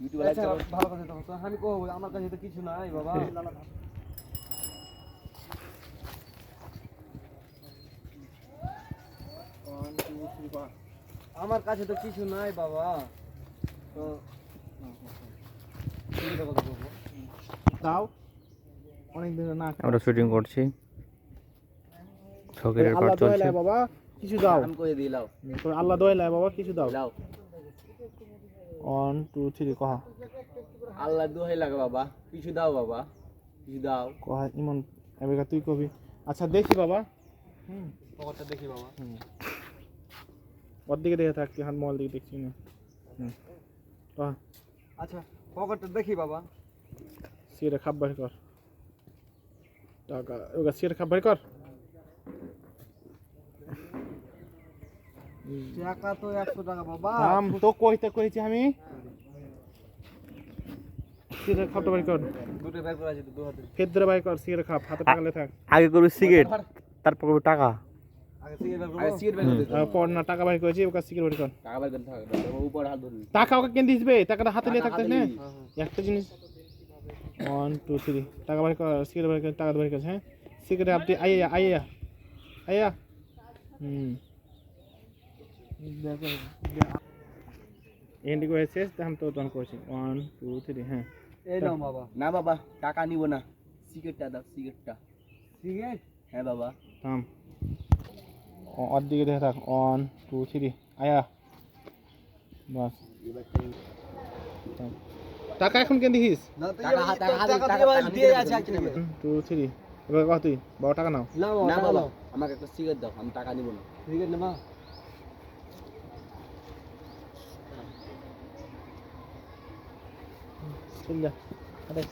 ইউটিউবে লাইভ আচ্ছা, চালাও। ভালো কথা তো। তো আমি কহবো আমার কাছে তো কিছু নাই বাবা। আমার কাছে তো কিছু নাই বাবা। তো দাও। অনেক দিন না আমরা শুটিং করছি। চলছে। বাবা। কিছু দাও। আমি কই দিলাও তোর আল্লাহ দোয়াইলায় বাবা। কিছু দাও। লাও। ওয়ান টু থ্রি কহা। আল্লাহ দোহাই লাগে বাবা। কিছু দাও বাবা কিছু দাও। কহা ইমন এবার তুই কবি। আচ্ছা দেখি বাবা। হুম পকেটটা দেখি বাবা। হুম। ওর দিকে দেখে থাক হাত মোবাইল দিকে দেখছি না। হুম। কহা। আচ্ছা পকেটটা দেখি বাবা। সিয়ারে খাপ বাড়ি কর। টাকা ওগা সিয়ারে খাপ বাড়ি কর। টাকা তো একশো টাকা বাবা। আম তো কইতে কইছি আমি। সিয়ারে খাপটা বাড়ি কর। দুটো করা আছে দু হাতে। ফেদ্রে বাড়ি কর সিয়ারে খাপ হাতে টাকা লে থাক। আগে করবি সিগারেট তারপর করবি টাকা। সিগারেট সিগারেট টাকা বাড়ি করেছি ওকে সিগারেট কর। টাকা বের করতে হবে উপর হাত ধরবি। টাকা ওকে কেন দিসবে টাকাটা হাতে নিয়ে থাকতে না। একটা জিনিস। ওয়ান টু থ্রি টাকা বাড়ি কর সিগারেট বাড়ি কর টাকা বাড়ি কর হ্যাঁ? সিগারেট আপনি আইয়া আইয়া আইয়া হুম। এন্ডিগো হয়েছে আমি তো তখন করছি। ওয়ান টু থ্রি হ্যাঁ। এই নাও বাবা। না বাবা টাকা নিব না। সিগারেটটা দাও সিগারেটটা। সিগারেট? হ্যাঁ বাবা। থাম। ও- দিকে দেখে থাক। ওয়ান টু থ্রি আয়া। বাস। টাকা এখন কেন দেখিস। টু থ্রি এবার কহ তুই? বাবা টাকা নাও। না। আমাকে একটা সিগারেট দাও আমি টাকা নিব না। সিগারেট নেবা? Venga, a ver.